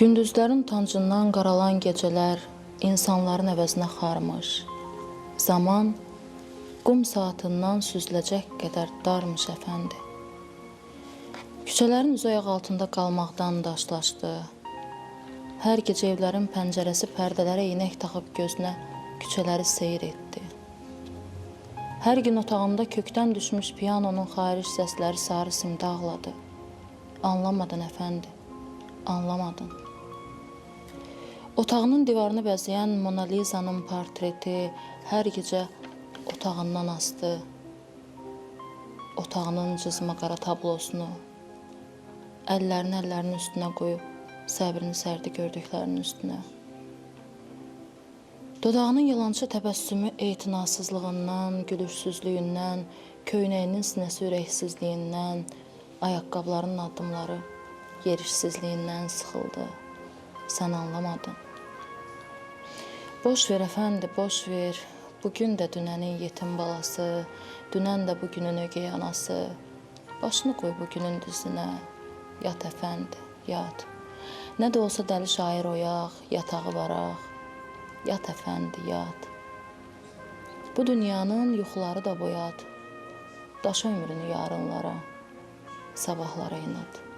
Gündüzlərin utancından qaralan gecələr insanların əvəzinə xarmış. Zaman qum saatından süzüləcək qədər darmış əfəndi. Küçələrin üz altında qalmaqdan daşlaşdı. Hər gecə evlərin pəncərəsi pərdələrə eynək taxıb gözünə küçələri seyr etdi. Hər gün otağında kökdən düşmüş piyanonun xaric səsləri sarı simdə ağladı. Anlamadın əfəndi, anlamadın. Otağının divarını bəzəyən Mona Lisa'nın portreti hər gecə otağından asdı. Otağının cızma qara tablosunu əllərini əllərinin üstünə qoyub səbrini sərdi gördüklərinin üstünə. Dodağının yalançı təbəssümü etinasızlığından, gülüşsüzlüyündən, köynəyinin sinəsi ürəksizliyindən, ayaqqabılarının addımları yerişsizliyindən sıxıldı. Sən anlamadın. Boş ver əfəndi, boş ver. Bugün də dünənin yetim balası, dünən də bugünün ögey anası. Başını qoy bugünün düzünə. Yat əfəndi, yat. Nə də olsa dəli şair oyaq, yatağı varaq. Yat əfəndi, yat. Bu dünyanın yuxuları da boyat. Daş ömrünü yarınlara, sabahlara inat.